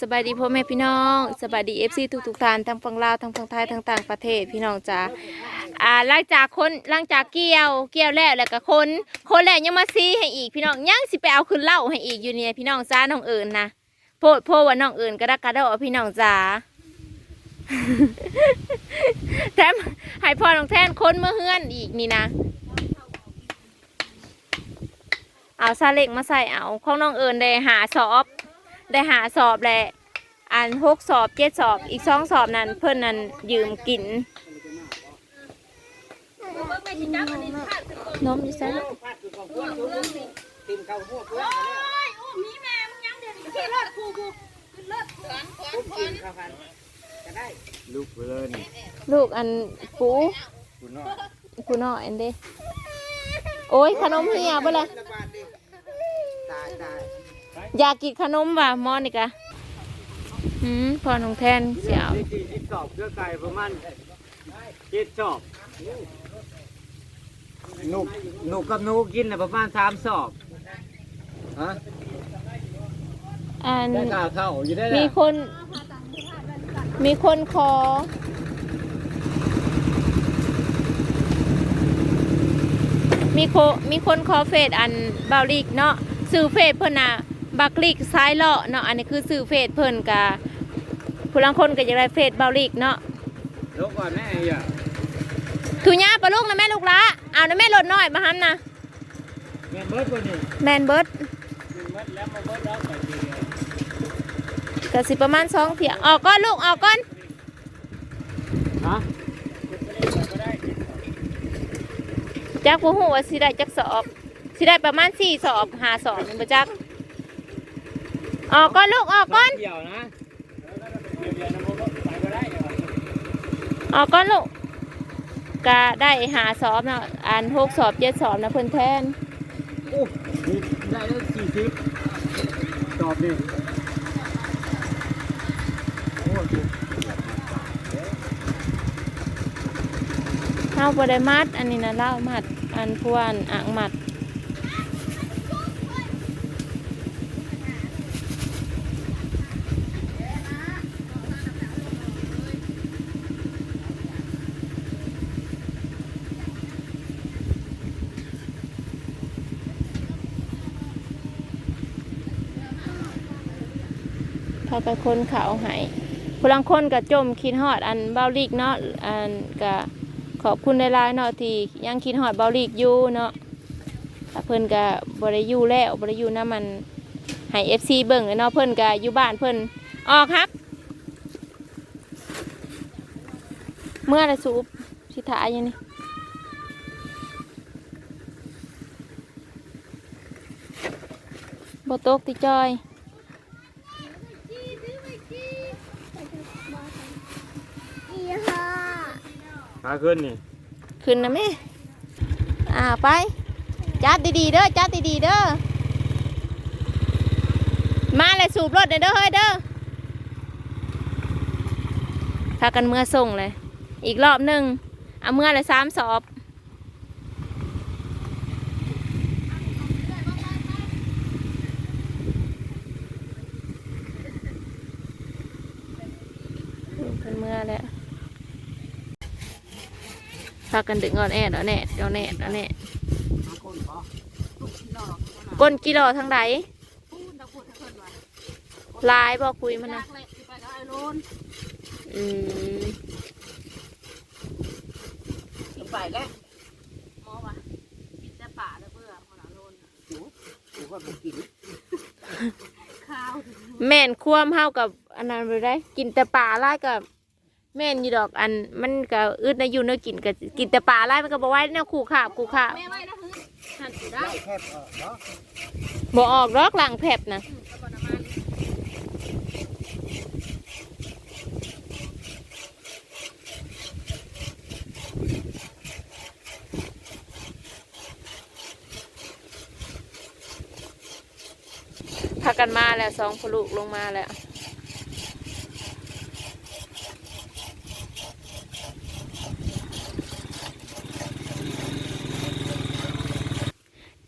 สบายดีพ่อแม่พี่น้องสบายดีเอฟซีทุกทุกท่านทั้งฝั่งลาวทั้งฝั่งไทยทั้งต่างประเทศพี่น้องจ้าอ่าหลังจากคนหลังจากเกี่ยว เกี่ยวแล้วแล้วก็คนคนแล้วยังมาซีให้อีกพี่น้องยังสิไปเอาขึ้นเหล่าให้อีกอยู่เนี่ยพี่น้องจ้าน้องเอิญนะโพดโพดว่าน้องเอิญก็ได้กระโดดพี่น้องจ้าแถมให้พ่อน้องแทนคนเมื่อเฮือนอีกนี่นะเอาซาเล็กมาใส่เอาของน้องเอิญได้หาสอบ ได้หาสอบแหละอันหกสอบเจ็ดสอบอีกสองสอบนั้นเพื่อนนั้นยืมกินนมอยู่ใส่ลูกติมเข้าหัวเพื่อนกินข้าวพันจะได้ลูกไปเลยนี่ลูกอันปูคุณน้องปูน้อยอันเด้โอ้ยขนมเหี่ยบ่เลยตายตาย อยากกินขนมว่ะมอนี่กะหืมพอน้องแทนเสียวที่ที่ที่สอบเพื่อไก่ประมาณเจ็ดสอบหนุกหนุกกับหนูกินน่ะประมาณสามสอบฮะอันได้ข่าวเข้าอยู่ได้มีแล้วคน มีคนขอมีโคมีคนขอเฟซอันบาลิกเนาะซื้อเฟซเพิ่นน่ะ บักลิกซ้ายเลาะเนาะอันนี้คือซื้อเฟซเพิ่นกะผู้ลังคนก็อยากได้เฟซบาลิกเนาะลูกก่อนแม่ไอ้อะถุญาปลาลูกนะแม่ลูกละเอานะแม่ลดน้อยมาหันนะแม่เบิร์ดคนนี้แมนเบิร์ดแม่เบิร์ดแล้วมาเบิร์ดแล้วไปทีเดียวก็สิประมาณสองเถียงออกก้อนลูกออกก้อนฮะจักผู้หูว่าสิได้จักสอบสิได้ประมาณสี่สอบหาสอบนี่บ่จัก ออกก้อนลูกออกก้อนเดี่ยวนะออกก้อนลูกก็ได้หาสอบนะอันหกสอบเจ็ดสอบนะเพิ่อนแทนโอ้ได้แล้วสี่สิบตอบดิโอ้ดูเฮาบ่ได้มัดอันนี้นะเล่ามัดอันพวนอ่างมัดากันคนเขาใหายผู้ลังคนก็จมคิดฮอดอันเบาลีกเนาะอันก็ขอบคุณหลายๆเนาะที่ยังคิดฮอดเบาลีกอยู่เนาะเพิ่นก็บ่ได้อยู่แล้วบ่ได้อยู่นํมันให้ FC เบิ่งเนาะเพิ่นก็อยู่บ้านเพิ่นออกครับ เมื่อละสูบสิถ่ายอยู่นี่บ่ตกติจอย ขาขึ้นนี่ ขึ้นนะแม่ อ่าไป จัดดีๆเด้อ จัดดีๆเด้อ มาเลยสูบรถเด้อเฮ้ยเด้อ พากันเมื่อส่งเลย อีกรอบหนึ่งเอาเมื่อเลยสามสอบเป็นเมื่อแล้ว พากันดึงเอ่อนแอดเอาแน่เอาแน่เอาแน่ก้นกิโลทางใดลายบอกคุยมันนะอืมไปแล้วมอวะกินแต่ป่าแล้วเพื่อคนละโลนกูก็ไปกินข้าวแม่นควมเฮากับอันนั้นไปได้ กินแต่ป่าไล่กับ แม่นอยู่ดอกอันมันก็อึดในะอยู่เนื้อกินก็กินแต่ป่าไล่มันก็บอกว่าแนวขู่ขาบขู่ขาบแม่ไว้นะฮึหันสิได้ได้แค่เนาะบ่ออกดอกหลังแผบนะแล้วก็น้ำมันพากันมาแล้วสองพลุกลงมาแล้ว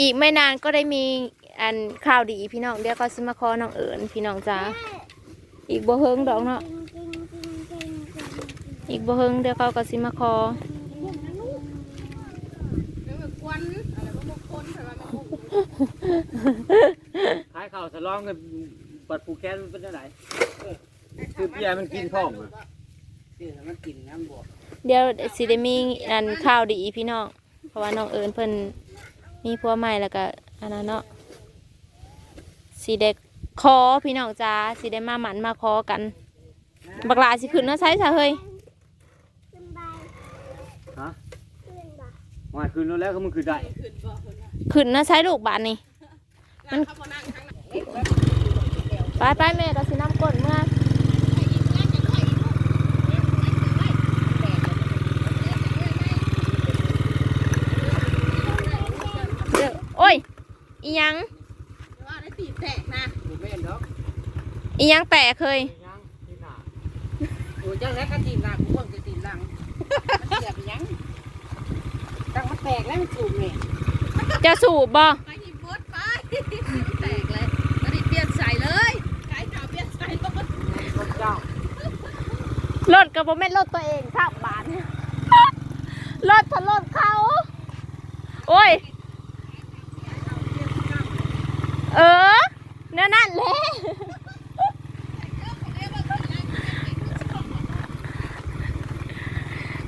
อีกไม่นานก็ได้มีอันข่าวดีพี่น้องเดี๋ยวก็สิมาขอน้องเอิญพี่น้องจ้าอีกบ่เฮิงดอกเนาะอีกบ่เฮิงเดี๋ยวเขาก็สิมาคอแล้วแบบควันอะไรว่าบางคนแต่ว่ามันคงขายข้าวสลองกับปัดผูกแขนมันเป็นจังไดคือเบียร์มันกินพร้อมอะซื้อแล้วมันกินน้ำบวกเดี๋ยวสิได้มีอันข้าวดีพี่น้องเพราะว่าน้องเอิญเพิ่น มีผัวใหม่แล้วก็อันนั้นเนาะสิได้คอพี่น้องจ้าสิได้มาหมันมาคอกัน บักหลาสิขึ้นเนาะใช่ซะเฮ้ยฮะมาคืนนู้นแล้วก็มันคือได้ขึ้นบ่คนน่ะขึ้นเนาะใช้ลูกบาทนี่นั่งเขาบ่นั่งข้างหลังไปไปแม่ก็สิน้ำก้นเมื่อเด้อโอ้ย อีหยังว่าได้ตีแตกนะผมไม่เห็นดอกอีหยังแตกเคยยังที่หน้าโอ้จังแล้วก็ตีนหลังกูเพิ่งจะตีนหลังมันเสียบยังตั้งมันแตกแล้วมันสูบเนี่ยจะสูบบ่ไปที่บดไปแตกเลยตอนนี้เปลี่ยนใส่เลยไก่ขาวเปลี่ยนใส่รถรถเจ้ารถกับผมไม่นรถตัวเองข้ามบาทเนี่ยรถทะรถเขาโอ้ย เออนั่นนั่นแหละ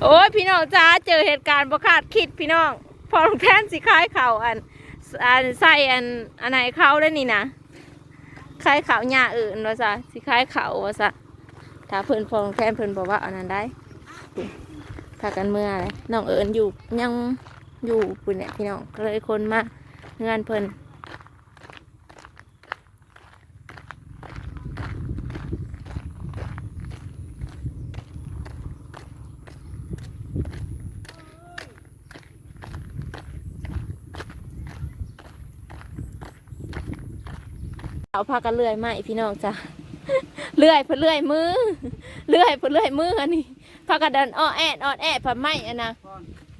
โอ้ยพี่น้องจ้าเจอเหตุการณ์ประคาดคิดพี่น้อง พอลงแทนสิคล้ายเขาอันอันใส่อันอันไหนเขาได้นี่นะคล้ายเขาหญ้าอื่นว่าซะสิคล้ายเขาว่าซะถ้าเพิ่นพอลงแทนเพิ่นบอกว่าอันนั้นได้พากันเมื่ออะไรน้องเอิญอยู่ยังอยู่ปุ่นเนี่ยพี่น้องก็เลยคนมาเงินเพิ่น เอาพากันเลื่อยไม้พี่น้องจ้ะเลื่อยเพื่อเลื่อยมือเลื่อยเพื่อเลื่อยมืออันนี้พากันเดินอ้อแอดอ้อแอดผัดไม้อันนะ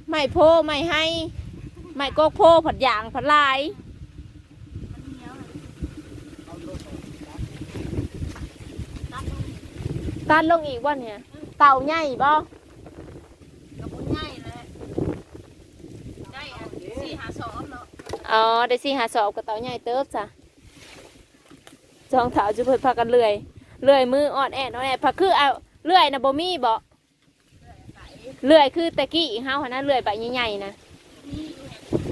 ไม้โพไม้ให้ไม้โกกโพผัดยางผัดลายตัดลงอีกวันเนี่ย เต่าใหญ่บ่กระปุกง่ายเลยได้อะสี่หาสองเนาะอ๋อได้สิหาสอบกับเต่าใหญ่เติบจ้ะ จองเถาจะเพิ่นพากันเลื่อยเลื่อยมืออ่อนแอดอ่อนแอดพักคือเอาเลื่อยนะบ่มีบ่เลื่อยคือตะกี้เฮาหันนะเลื่อยใบใหญ่ๆนะนี่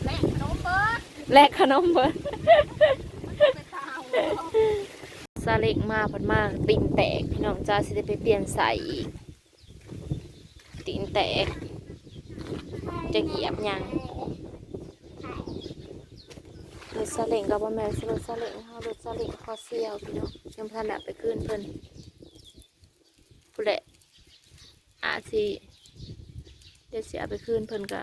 แม่ขนมเบิร์ดแลกขนมเบิดไปตาวซาเล็กมาพัดมากตีนแตกพี่น้องจ้าสิได้ไปเปลี่ยนใส่อีกตีนแตกจะเหยียบหยังร ถซาเล็งกับบ่แม่นรถซาเล็งเฮารถซาเล็งคอเซียวพี่น้องยังพันแบบไปขึ้นเพิ่นผู้แหละอาจสิเดี๋ยวสิเอาไปขึ้นเพิ่นก็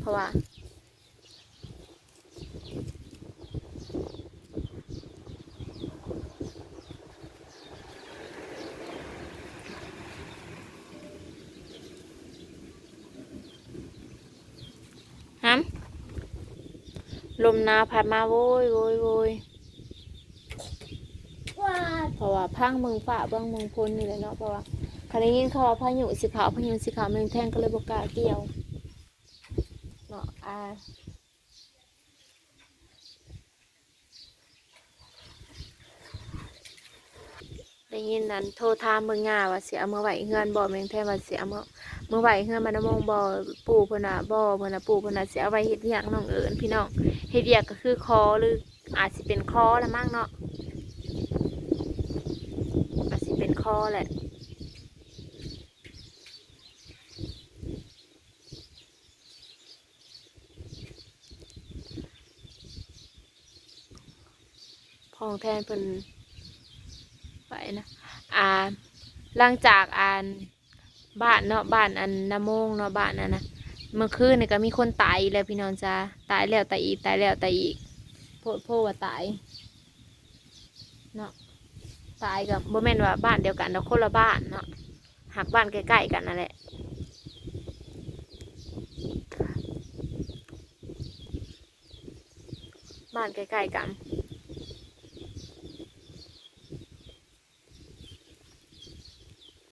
เพราะว่า ฮัม ลมหนาวพัดมาโว้ยโว้ยโว้ยเพราะว่าพังเมืองฝ่าเบื้องเมืองพลนี่แหละเนาะเพราะว่าคันได้ยินเขาว่าพายุสีขาวพายุสีขาวแมงแท่งก็เลยบกล้าเกี่ยวเนาะอ่าได้ยินนั้นโทรถามเมืองงาว่าเสียเอามาไหวเฮือนบ่แมงแท่งว่าเสียเอามา เมื่อไหวเฮือมันมองบ่อปู่เพนน่ะบ่อเพนน่ะปู่เพนน่ะสิเอาไว้เฮ็ดเวียกน้องเอิญพี่น้องเฮ็ดเวียกก็คือคอหรืออาจสิเป็นคอละมั้งเนาะอาจสิเป็นคอแหละพองแทนเพิ่นไปนะอ่าหลังจากอ่าน บ้านเนาะบ้านอันนาโมงเนาะบ้านนั่นนะเมื่อคืนนี่ก็มีคนตายแล้วพี่น้องจ้าตายแล้วตายอีกตายแล้วตายอีกโพดโพว่าตายเนาะตายกับบ่แม่นว่าบ้านเดียวกันเนาะคนละบ้านเนาะหักบ้านใกล้ๆกันนั่นแหละบ้านใกล้ๆกัน